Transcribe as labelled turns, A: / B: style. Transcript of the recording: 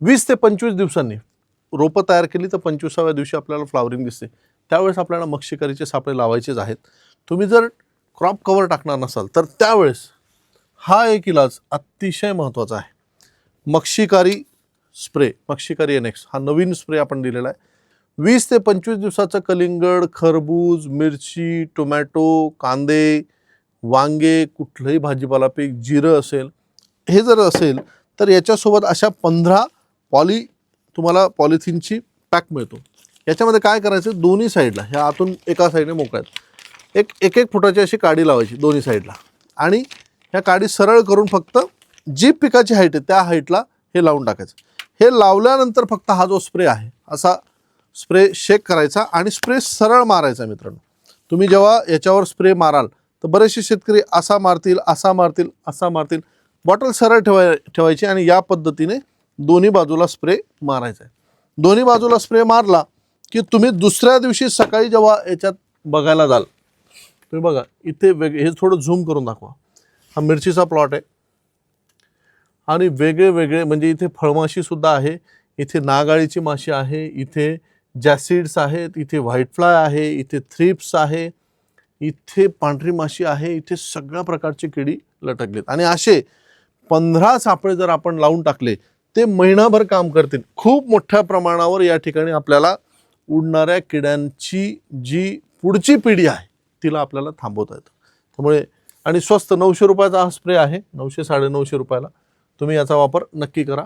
A: वीस ते पंचवीस दिवसांनी. रोपं तयार केली तर पंचवीसाव्या दिवशी आपल्याला फ्लावरिंग दिसते. त्यावेळेस आपल्याला मक्षिकारीचे सापळे लावायचेच आहेत. तुम्ही जर क्रॉप कवर टाकणार नसाल तर त्यावेळेस हा एक इलाज अतिशय महत्त्वाचा आहे. मक्षिकारी स्प्रे मक्षिकारी एनेक्स हा नवीन स्प्रे आपण दिलेला आहे. वीस ते पंचवीस दिवसाचं कलिंगड खरबूज मिरची टोमॅटो कांदे वांगे कुठलंही भाजीपाला पीक जिरं असेल हे जर असेल तर याच्यासोबत अशा पंधरा पॉली तुम्हाला पॉलिथिनची पॅक मिळतो. याच्यामध्ये काय करायचं? दोन्ही साईडला ह्या आतून एका साईडने मोकळ्यात एक एक एक फुटाची अशी काडी लावायची दोन्ही साईडला आणि ह्या काडी सरळ करून फक्त जी पिकाची हाईट आहे त्या हाईटला हे लावून टाकायचं. हे लावल्यानंतर फक्त हा जो स्प्रे आहे असा स्प्रे शेक करायचा आणि स्प्रे सरळ मारायचा मित्रांनो. तुम्ही जेव्हा याच्यावर स्प्रे माराल तर बरेचसे शेतकरी असा मारतील असा मारतील असा मारतील. बॉटल सरळ ठेवाय ठेवायची आणि या पद्धतीने दोन्ही बाजूला स्प्रे मारायचा आहे. दोन्ही बाजूला स्प्रे मारला की तुम्ही दुसऱ्या दिवशी सकाळी जेव्हा याच्यात बघायला जाल तुम्ही बघा इथे वेग हे थोडं झूम करून दाखवा. हा मिरचीचा प्लॉट आहे. आणि वेगळे वेगळे म्हणजे इथे फळमाशीसुद्धा आहे इथे नागाळीची माशी आहे इथे जॅसिड्स आहेत इथे व्हाईट फ्लाय आहे इथे थ्रिप्स आहे इथे पांढरी माशी आहे इथे सगळ्या प्रकारची किडी लटकलीत. आणि असे पंधरा सापळे जर आपण लावून टाकले ते महिनाभर काम करतील. खूप मोठ्या प्रमाणावर या ठिकाणी आपल्याला उडणाऱ्या किड्यांची जी पुढची पिढी आहे तिला आपल्याला थांबवता येतं. त्यामुळे आणि स्वस्त नऊशे रुपयाचा हा स्प्रे आहे नऊशे साडेनऊशे रुपयाला. तुम्ही याचा वापर नक्की करा.